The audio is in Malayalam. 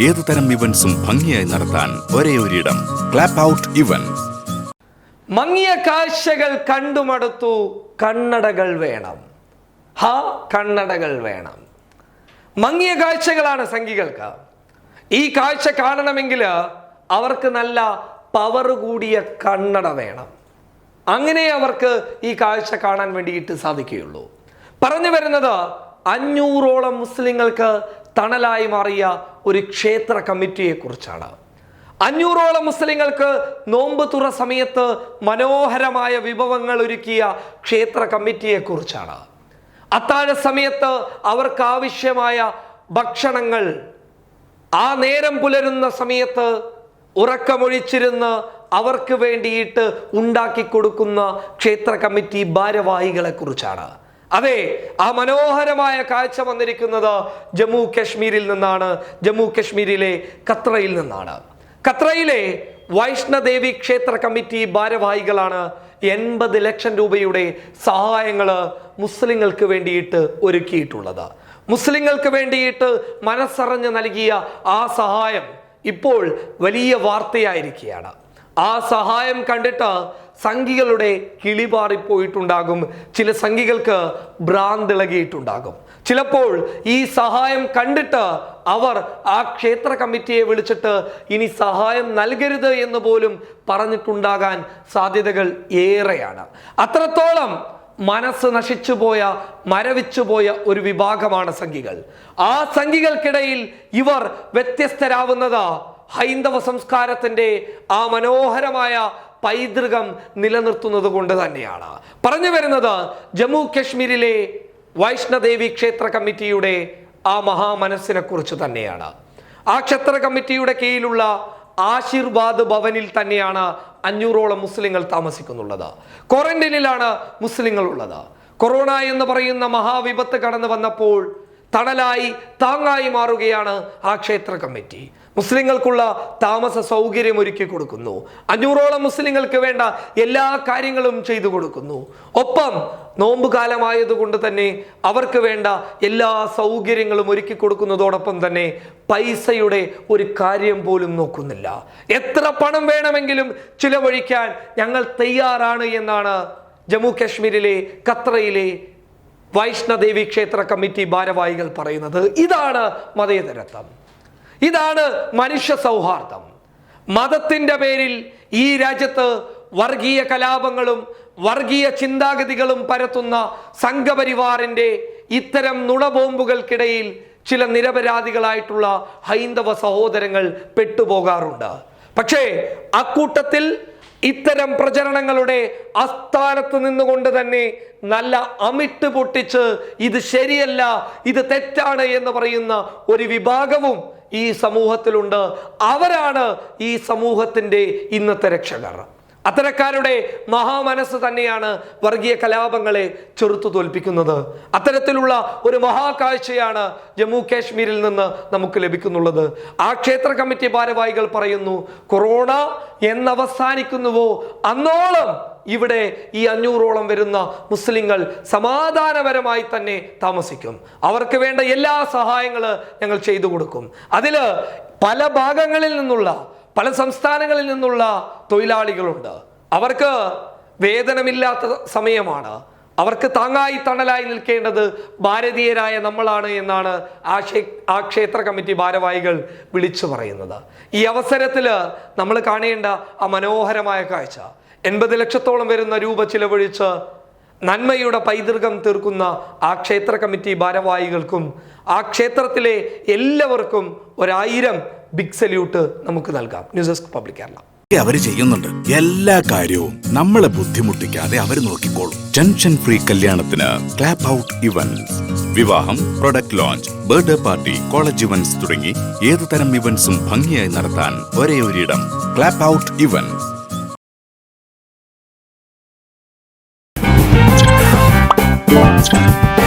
ഏതുതരം ഇവൻസും ഭംഗിയായി നടത്താൻ ഒരേ ഒരിടം. ക്ലാപ്പ് ഔട്ട് ഇവന്റ് മങ്ങിയ കാഴ്ചകൾ കണ്ടുമടുത്തു കണ്ണടകൾ വേണം. ഹാ കണ്ണടകൾ വേണം. മങ്ങിയ കാഴ്ചകളാണ് സംഘികൾക്ക്. ഈ കാഴ്ച കാണണമെങ്കിൽ അവർക്ക് നല്ല പവർ കൂടിയ കണ്ണട വേണം. അങ്ങനെ അവർക്ക് ഈ കാഴ്ച കാണാൻ വേണ്ടിയിട്ട് സാധിക്കുകയുള്ളൂ. പറഞ്ഞു വരുന്നത് അഞ്ഞൂറോളം മുസ്ലിങ്ങൾക്ക് തണലായി മാറിയ ഒരു ക്ഷേത്ര കമ്മിറ്റിയെക്കുറിച്ചാണ്. അഞ്ഞൂറോളം മുസ്ലിങ്ങൾക്ക് നോമ്പ് തുറ സമയത്ത് മനോഹരമായ വിഭവങ്ങൾ ഒരുക്കിയ ക്ഷേത്ര കമ്മിറ്റിയെക്കുറിച്ചാണ്. അത്താഴ സമയത്ത് അവർക്ക് ആവശ്യമായ ഭക്ഷണങ്ങൾ ആ നേരം പുലരുന്ന സമയത്ത് ഉറക്കമൊഴിച്ചിരുന്ന് അവർക്ക് വേണ്ടിയിട്ട് ഉണ്ടാക്കി കൊടുക്കുന്ന ക്ഷേത്ര കമ്മിറ്റി ഭാരവാഹികളെ കുറിച്ചാണ് അതെ ആ മനോഹരമായ കാഴ്ച വന്നിരിക്കുന്നത് ജമ്മു കശ്മീരിൽ നിന്നാണ്. ജമ്മു കശ്മീരിലെ ഖത്രയിൽ നിന്നാണ്. ഖത്രയിലെ വൈഷ്ണദേവി ക്ഷേത്ര കമ്മിറ്റി ഭാരവാഹികളാണ് എൺപത് ലക്ഷം രൂപയുടെ സഹായങ്ങൾ മുസ്ലിങ്ങൾക്ക് വേണ്ടിയിട്ട് ഒരുക്കിയിട്ടുള്ളത്. മുസ്ലിങ്ങൾക്ക് വേണ്ടിയിട്ട് മനസ്സറിഞ്ഞ് നൽകിയ ആ സഹായം ഇപ്പോൾ വലിയ വാർത്തയായിരിക്കുകയാണ്. ആ സഹായം കണ്ടിട്ട് സംഘികളുടെ കിളിപാറിപ്പോയിട്ടുണ്ടാകും ചില സംഘികൾക്ക് ഭ്രാന്തിളകിയിട്ടുണ്ടാകും ചിലപ്പോൾ ഈ സഹായം കണ്ടിട്ട് അവർ ആ ക്ഷേത്ര കമ്മിറ്റിയെ വിളിച്ചിട്ട് ഇനി സഹായം നൽകരുത് എന്ന് പോലും പറഞ്ഞിട്ടുണ്ടാകാൻ സാധ്യതകൾ ഏറെയാണ്. അത്രത്തോളം മനസ്സ് നശിച്ചുപോയ മരവിച്ചുപോയ ഒരു വിഭാഗമാണ് സംഘികൾ. ആ സംഘികൾക്കിടയിൽ ഇവർ വ്യത്യസ്തരാവുന്നത് ഹൈന്ദവ സംസ്കാരത്തിന്റെ ആ മനോഹരമായ പൈതൃകം നിലനിർത്തുന്നത് കൊണ്ട് തന്നെയാണ്. പറഞ്ഞു വരുന്നത് ജമ്മു കശ്മീരിലെ വൈഷ്ണദേവി ക്ഷേത്ര കമ്മിറ്റിയുടെ ആ മഹാമനസ്സിനെ കുറിച്ച് തന്നെയാണ്. ആ ക്ഷേത്ര കമ്മിറ്റിയുടെ കീഴിലുള്ള ആശീർവാദ് ഭവനിൽ തന്നെയാണ് അഞ്ഞൂറോളം മുസ്ലിങ്ങൾ താമസിക്കുന്നുള്ളത്. ക്വാറന്റൈനിലാണ് മുസ്ലിങ്ങൾ ഉള്ളത്. കൊറോണ എന്ന് പറയുന്ന മഹാവിപത്ത് കടന്നു വന്നപ്പോൾ തണലായി താങ്ങായി മാറുകയാണ് ആ ക്ഷേത്ര കമ്മിറ്റി. മുസ്ലിങ്ങൾക്കുള്ള താമസ സൗകര്യം ഒരുക്കി കൊടുക്കുന്നു. അഞ്ഞൂറോളം മുസ്ലിങ്ങൾക്ക് വേണ്ട എല്ലാ കാര്യങ്ങളും ചെയ്തു കൊടുക്കുന്നു. ഒപ്പം നോമ്പ് കാലമായതുകൊണ്ട് തന്നെ അവർക്ക് വേണ്ട എല്ലാ സൗകര്യങ്ങളും ഒരുക്കി കൊടുക്കുന്നതോടൊപ്പം തന്നെ പൈസയുടെ ഒരു കാര്യം പോലും നോക്കുന്നില്ല. എത്ര പണം വേണമെങ്കിലും ചിലവഴിക്കാൻ ഞങ്ങൾ തയ്യാറാണ് എന്നാണ് ജമ്മു കാശ്മീരിലെ ഖത്രയിലെ വൈഷ്ണദേവി ക്ഷേത്ര കമ്മിറ്റി ഭാരവാഹികൾ പറയുന്നത് ഇതാണ് മതേതരത്വം. ഇതാണ് മനുഷ്യ സൗഹാർദ്ദം. മതത്തിന്റെ പേരിൽ ഈ രാജ്യത്ത് വർഗീയ കലാപങ്ങളും വർഗീയ ചിന്താഗതികളും പരത്തുന്ന സംഘപരിവാറിന്റെ ഇത്തരം നുണബോംബുകൾക്കിടയിൽ ചില നിരപരാധികളായിട്ടുള്ള ഹൈന്ദവ സഹോദരങ്ങൾ പെട്ടുപോകാറുണ്ട്. പക്ഷേ അക്കൂട്ടത്തിൽ ഇത്തരം പ്രചരണങ്ങളുടെ അസ്ഥാനത്ത് നിന്നുകൊണ്ട് തന്നെ നല്ല അമിട്ട് പൊട്ടിച്ച് ഇത് ശരിയല്ല ഇത് തെറ്റാണ് എന്ന് പറയുന്ന ഒരു വിഭാഗവും ഈ സമൂഹത്തിലുണ്ട്. അവരാണ് ഈ സമൂഹത്തിന്റെ ഇന്നത്തെ രക്ഷകർ. അത്തരക്കാരുടെ മഹാമനസ് തന്നെയാണ് വർഗീയ കലാപങ്ങളെ ചെറുത്തു തോൽപ്പിക്കുന്നത്. അത്തരത്തിലുള്ള ഒരു മഹാകാഴ്ചയാണ് ജമ്മു കാശ്മീരിൽ നിന്ന് നമുക്ക് ലഭിക്കുന്നുള്ളത്. ആ ക്ഷേത്ര കമ്മിറ്റി ഭാരവാഹികൾ പറയുന്നു കൊറോണ എന്നവസാനിക്കുന്നുവോ? അന്നോളം ഇവിടെ ഈ അഞ്ഞൂറോളം വരുന്ന മുസ്ലിങ്ങൾ സമാധാനപരമായി തന്നെ താമസിക്കും. അവർക്ക് വേണ്ട എല്ലാ സഹായങ്ങൾ ഞങ്ങൾ ചെയ്തു കൊടുക്കും. അതിൽ പല ഭാഗങ്ങളിൽ നിന്നുള്ള പല സംസ്ഥാനങ്ങളിൽ നിന്നുള്ള തൊഴിലാളികളുണ്ട്. അവർക്ക് വേതനമില്ലാത്ത സമയമാണ്. അവർക്ക് താങ്ങായി തണലായി നിൽക്കേണ്ടത് ഭാരതീയരായ നമ്മളാണ് എന്നാണ് ആക്ഷേ ക്ഷേ ആ ക്ഷേത്ര കമ്മിറ്റി ഭാരവാഹികൾ വിളിച്ചു പറയുന്നത്. ഈ അവസരത്തിൽ നമ്മൾ കാണേണ്ട ആ മനോഹരമായ കാഴ്ച. എൺപത് ലക്ഷത്തോളം വരുന്ന രൂപ ചിലവഴിച്ച് നന്മയുടെ പൈതൃകം തീർക്കുന്ന ആ ക്ഷേത്ര കമ്മിറ്റി ഭാരവാഹികൾക്കും ആ ക്ഷേത്രത്തിലെ എല്ലാവർക്കും ഒരായിരം ബിഗ് സല്യൂട്ട് നമുക്ക് നൽകാം. ന്യൂസ് ഡെസ്ക് പബ്ലിക് കേരള അവർ ചെയ്യുന്നുണ്ട്. എല്ലാ കാര്യവും നമ്മളെ ബുദ്ധിമുട്ടിക്കാതെ അവർ നോക്കിക്കോളും. ടെൻഷൻ ഫ്രീ കല്യാണത്തിന് ക്ലാപ്പ് ഔട്ട് ഇവന്റ്സ് വിവാഹം product launch birthday party college events തുടങ്ങി ഏതുതരം ഇവന്റ്സും ഭംഗിയായി നടത്താൻ ഒരേ ഒരിടം ക്ലാപ്പ് ഔട്ട് ഇവന്റ്സ് Monster.